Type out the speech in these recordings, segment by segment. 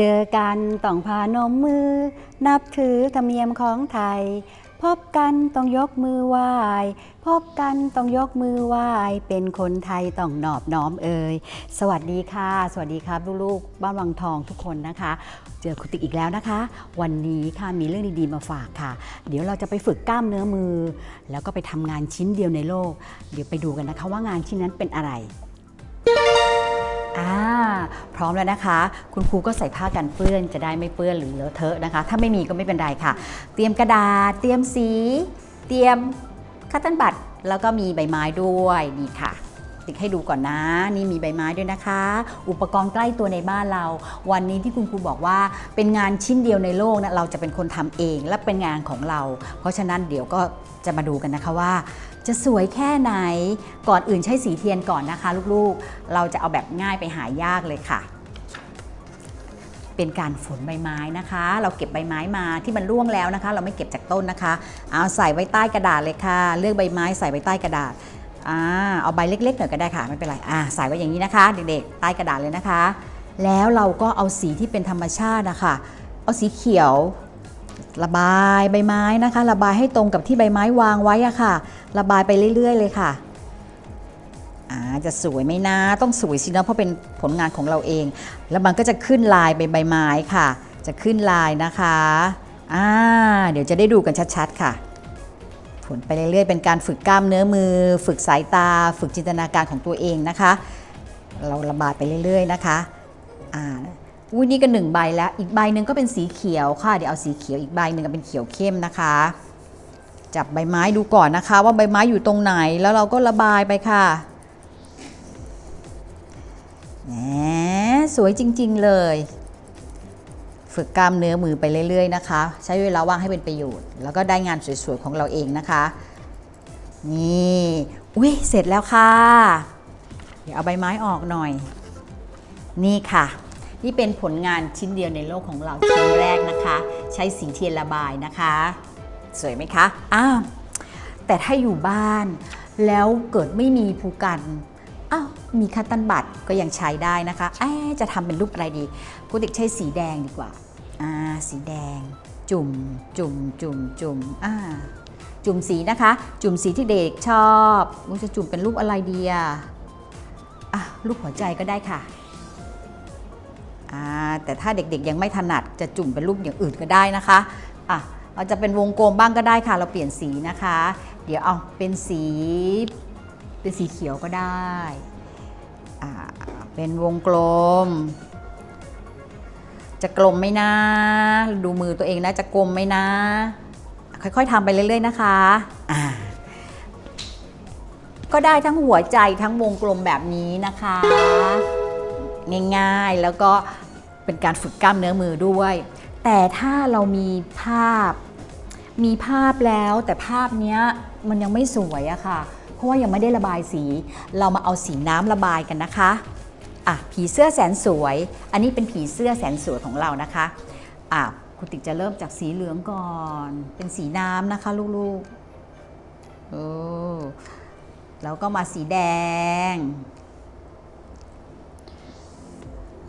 เจอกันต้องพานมมือ นับถือธรรมเนียมของไทย พบกันต้องยกมือไหว้ พบกันต้องยกมือไหว้ เป็นคนไทยต้องนอบน้อมเอ่ยสวัสดีค่ะ สวัสดีครับลูกๆบ้านวังทองทุกคนนะคะ เจอคุณติ๊กอีกแล้วนะคะ วันนี้ค่ะมีเรื่องดีๆมาฝากค่ะ เดี๋ยวเราจะไปฝึกกล้ามเนื้อมือ แล้วก็ไปทำงานชิ้นเดียวในโลก เดี๋ยวไปดูกันนะคะว่างานชิ้นนั้นเป็นอะไร อ่าพร้อมแล้วนะคะ คุณครูก็ใส่ผ้ากันเปื้อนจะได้ไม่เปื้อนหรือเลอะเทอะนะคะ ถ้าไม่มีก็ไม่เป็นไรค่ะ เตรียมกระดาษ เตรียมสี เตรียมคัตเตันบัตแล้วก็มีใบไม้ด้วยนี่ค่ะ ติ๊กให้ดูก่อนนะ นี่มีใบไม้ด้วยนะคะ อุปกรณ์ใกล้ตัวในบ้านเรา วันนี้ที่คุณครูบอกว่าเป็นงานชิ้นเดียวในโลกนะเราจะเป็นคนทำเองและเป็นงานของเรา เพราะฉะนั้นเดี๋ยวก็จะมาดูกันนะคะว่า จะสวยแค่ไหน ก่อนอื่นใช้สีเทียนก่อนนะคะ ลูกๆ เราจะเอาแบบง่ายไปหายากเลยค่ะ เป็นการฝนใบไม้นะคะ เราเก็บใบไม้มาที่มันร่วงแล้วนะคะ เราไม่เก็บจากต้นนะคะ เอาใส่ไว้ใต้กระดาษเลยค่ะ เลือกใบไม้ใส่ไว้ใต้กระดาษอ่าเอาใบเล็กๆหน่อยก็ได้ค่ะไม่เป็นไรอ่าใส่ไว้อย่างนี้นะคะ เด็กๆใต้กระดาษเลยนะคะ แล้วเราก็เอาสีที่เป็นธรรมชาตินะคะเอาสีเขียว ระบายใบไม้นะคะ ระบายให้ตรงกับที่ใบไม้วางไว้อะค่ะ ระบายไปเรื่อย ๆ เลยค่ะจะสวยไหมนะต้องสวยสินะเพราะเป็นผลงานของเราเอง แล้วมันก็จะขึ้นลายใบใบไม้ค่ะ จะขึ้นลายนะคะอ่าเดี๋ยวจะได้ดูกันชัดๆค่ะผลไปเรื่อยๆ เป็นการฝึกกล้ามเนื้อมือ ฝึกสายตา ฝึกจินตนาการของตัวเองนะคะ เราระบายไปเรื่อย ๆ นะคะอ่า อุ้ยนี่ก็หนึ่งใบแล้ว อีกใบหนึ่งก็เป็นสีเขียวค่ะ เดี๋ยวเอาสีเขียวอีกใบหนึ่งก็เป็นเขียวเข้มนะคะ จับใบไม้ดูก่อนนะคะ ว่าใบไม้อยู่ตรงไหนแล้วเราก็ระบายไปค่ะแหมสวยจริง ๆเลย ฝึกกล้ามเนื้อมือไปเรื่อย ๆ นะคะ ใช้เวลาว่างให้เป็นประโยชน์ แล้วก็ได้งานสวยๆของเราเองนะคะ นี่อุ้ยเสร็จแล้วค่ะ เดี๋ยวเอาใบไม้ออกหน่อย นี่ค่ะ นี่เป็นผลงานชิ้นเดียวในโลกของเราชิ้นแรกนะคะ ใช้สีเทียนระบายนะคะ สวยไหมคะอ้าวแต่ถ้าอยู่บ้าน แล้วเกิดไม่มีภูกันอ้าวมีคัตตันบัตก็ยังใช้ได้นะคะเอ๊ะจะทำเป็นรูปอะไรดีกูติกใช้สีแดงดีกว่าอ่าสีแดง จุ่มจุ่มจุ่มจุ่มอ่าจุ่มสีนะคะ จุ่มสีที่เด็กชอบกูจะจุ่มเป็นรูปอะไรดีอะอะรูปหัวใจก็ได้ค่ะ แต่ถ้าเด็กๆ ยังไม่ถนัดจะจุ่มเป็นรูปอย่างอื่นก็ได้นะคะอะเราจะเป็นวงกลมบ้างก็ได้ค่ะ เราเปลี่ยนสีนะคะ เดี๋ยวเอาเป็นสีเป็นสีเขียวก็ได้อ่าเป็นวงกลม จะกลมไหมนะ ดูมือตัวเองนะจะกลมไหมนะ ค่อยๆทำไปเรื่อย ๆ นะคะอ่าก็ได้ทั้งหัวใจทั้งวงกลมแบบนี้นะคะ ง่ายๆ แล้วก็เป็นการฝึกกล้ามเนื้อมือด้วย แต่ถ้าเรามีภาพ มีภาพแล้วแต่ภาพเนี้ยมันยังไม่สวยอะค่ะ เพราะว่ายังไม่ได้ระบายสี เรามาเอาสีน้ำระบายกันนะคะอะผีเสื้อแสนสวย อันนี้เป็นผีเสื้อแสนสวยของเรานะคะอะคุณติ๊กจะเริ่มจากสีเหลืองก่อน เป็นสีน้ำนะคะลูกๆโอ้แล้วก็มาสีแดง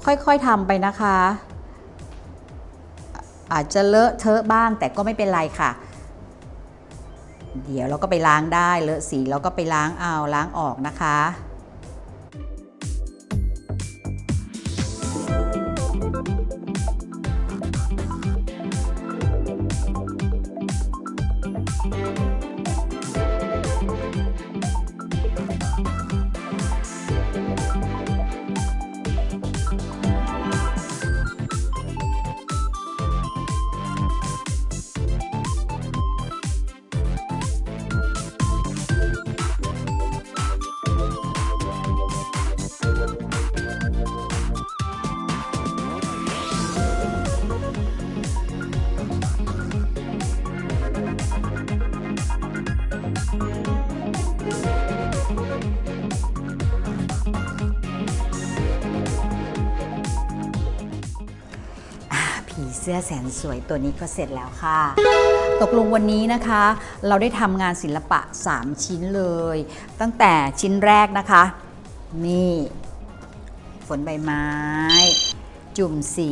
ค่อยๆทำไปนะคะ อาจจะเลอะเทอะบ้างแต่ก็ไม่เป็นไรค่ะ เดี๋ยวเราก็ไปล้างได้เลอะสีเราก็ไปล้างเอาล้างออกนะคะ สื้อแสนสวยตัวนี้ก็เสร็จแล้วค่ะ ตกลงวันนี้นะคะ เราได้ทำงานศิลปะ 3 ชิ้นเลย ตั้งแต่ชิ้นแรกนะคะ นี่ ฝนใบไม้ จุ่มสี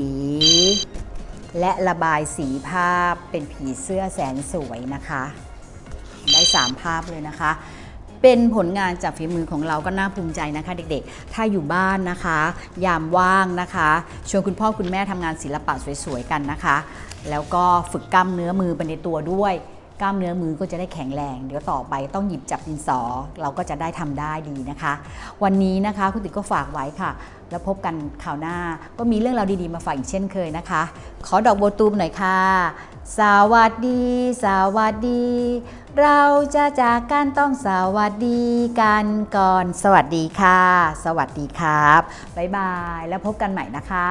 และระบายสีภาพเป็นผีเสื้อแสนสวยนะคะ ได้ 3 ภาพเลยนะคะ เป็นผลงานจากฝีมือของเราก็น่าภูมิใจนะคะ เด็กๆ ถ้าอยู่บ้านนะคะ ยามว่างนะคะชวนคุณพ่อคุณแม่ทำงานศิลปะสวยๆกันนะคะ แล้วก็ฝึกกล้ามเนื้อมือไปในตัวด้วยกล้ามเนื้อมือก็จะได้แข็งแรง เดี๋ยวต่อไปต้องหยิบจับดินสอ เราก็จะได้ทำได้ดีนะคะ วันนี้นะคะคุณติ๊กก็ฝากไว้ค่ะ แล้วพบกันข่าวหน้าก็มีเรื่องราวดีๆมาฝากอีกเช่นเคยนะคะ ขอดอกโบตูมหน่อยค่ะ สวัสดี สวัสดี เราจะจากกันต้องสวัสดีกันก่อน สวัสดีค่ะ สวัสดีครับ บ๊ายบาย แล้วพบกันใหม่นะคะ